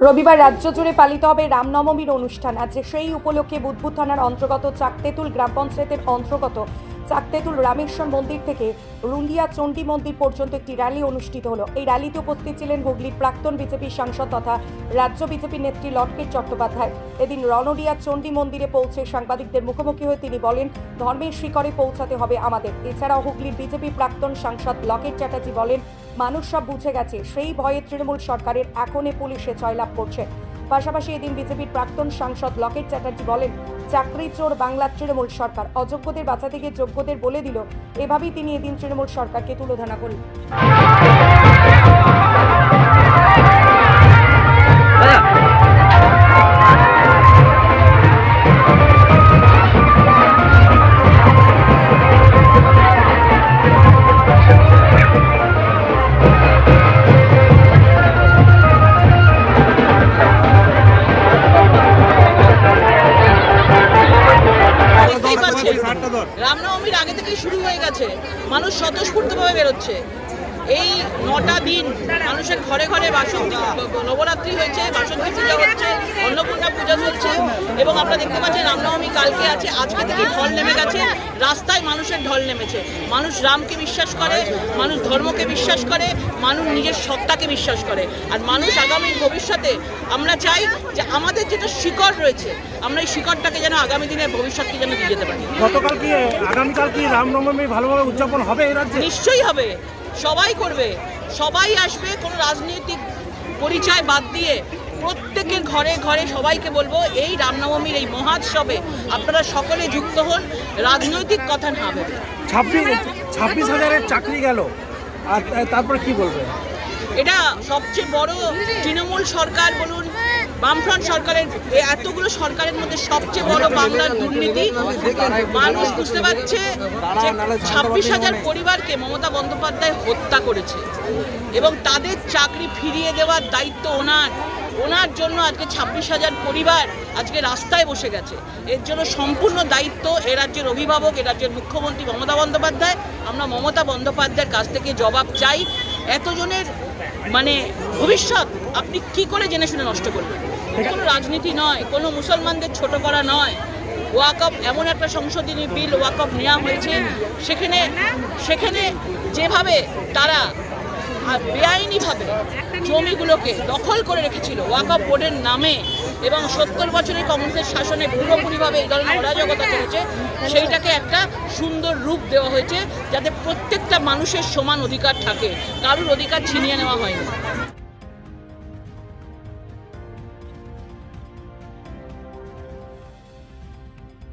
রবিবার রাজ্য জুড়ে পালিত হবে রামনবমীর অনুষ্ঠান। আজ সেই উপলক্ষে বুধবুদ থানার অন্তর্গত চাকতেতুল গ্রাম পঞ্চায়েতের অন্তর্গত চাকতেতুল রামেশ্বর মন্দির থেকে রুন্ডিয়া চণ্ডী মন্দির পর্যন্ত একটি র্যালি অনুষ্ঠিত হলো। এই র্যালিতে উপস্থিত ছিলেন হুগলির প্রাক্তন বিজেপির সাংসদ তথা রাজ্য বিজেপির নেত্রী লটকেট চট্টোপাধ্যায়। এদিন রনডিয়া চণ্ডী মন্দিরে পৌঁছে সাংবাদিকদের মুখোমুখি হয়ে তিনি বলেন, ধর্মের শিকরে পৌঁছাতে হবে আমাদের। এছাড়াও হুগলির বিজেপি প্রাক্তন সাংসদ লকেট চ্যাটার্জি বলেন মানুষ সব বুঝে গেছে। সেই ভয়ে তৃণমূল সরকারের এখনে পুলিশে জয়লাভ করছে। পাশাপাশি এদিন বিজেপির প্রাক্তন সাংসদ লকেট চ্যাটার্জি বলেন, চাকরি চোর বাংলার তৃণমূল সরকার। অযোগ্যদের বাঁচাতে গিয়ে যোগ্যদের বলে দিল। এভাবেই তিনি এদিন তৃণমূল সরকারকে তুলোধনা করেন রামনবমীর আগে থেকেই শুরু হয়ে গেছে। মানুষ স্বতঃস্ফূর্তভাবে বেরোচ্ছে। এই নটা দিন মানুষের ঘরে ঘরে বাসন্তী নবরাত্রি হয়েছে বাসন্তী পূজা হচ্ছে অন্নপূর্ণা পূজা চলছে এবং আপনারা দেখতে পাচ্ছেন রামনবমী কালকে আছে আজকে থেকে ঢল নেমে গেছে রাস্তায় মানুষের ঢল নেমেছে। মানুষ রামকে বিশ্বাস করে মানুষ ধর্মকে বিশ্বাস করে মানুষ নিজের সত্তাকে বিশ্বাস করে। আর মানুষ আগামী ভবিষ্যতে আমরা চাই যে আমাদের যেটা শিকড় রয়েছে আমরা এই শিকড়টাকে যেন আগামী দিনে ভবিষ্যৎকে যেন দিয়ে যেতে পারি। গতকাল কি আগামীকাল কি রামনবমী ভালোভাবে উদযাপন হবে এই রাজ্যে? নিশ্চয়ই হবে। সবাই করবে। সবাই আসবে কোনো রাজনৈতিক পরিচয় বাদ দিয়ে প্রত্যেকের ঘরে ঘরে সবাইকে বলব এই রামনবমীর এই মহোৎসবে আপনারা সকলে যুক্ত হন রাজনৈতিক কথা না ভেবে। ছাব্বিশ ছাব্বিশ হাজারের চাকরি গেল। আর তারপরে কি বলবে এটা সবচেয়ে বড় তৃণমূল সরকার বলুন বামফ্রন্ট সরকারের এতগুলো সরকারের মধ্যে সবচেয়ে বড় বাংলার দুর্নীতি। মানুষ বুঝতে পারছে যে ছাব্বিশ হাজার পরিবারকে মমতা বন্দ্যোপাধ্যায় হত্যা করেছে এবং তাদের চাকরি ফিরিয়ে দেওয়ার দায়িত্ব ওনার। ওনার জন্য আজকে ছাব্বিশ হাজার পরিবার আজকে রাস্তায় বসে গেছে। এর জন্য সম্পূর্ণ দায়িত্ব এ রাজ্যের অভিভাবক, এ রাজ্যের মুখ্যমন্ত্রী মমতা বন্দ্যোপাধ্যায়। আমরা মমতা বন্দ্যোপাধ্যায়ের কাছ থেকে জবাব চাই। এতজনের মানে ভবিষ্যৎ আপনি কি করে জেনে শুনে নষ্ট করবেন? কোনো রাজনীতি নয়, কোনো মুসলমানদের ছোট করা নয়। ওয়াকআপ এমন একটা সংশোধনী বিল ওয়াকআপ নেওয়া হয়েছে, সেখানে সেখানে যেভাবে তারা বেআইনিভাবে জমিগুলোকে দখল করে রেখেছিল ওয়াকফ বোর্ডের নামে এবং সত্তর বছরের কংগ্রেসের শাসনে পুরোপুরিভাবে এই ধরনের অরাজকতা চলেছে, সেইটাকে একটা সুন্দর রূপ দেওয়া হয়েছে যাতে প্রত্যেকটা মানুষের সমান অধিকার থাকে। কারুর অধিকার ছিনিয়ে নেওয়া হয়নি।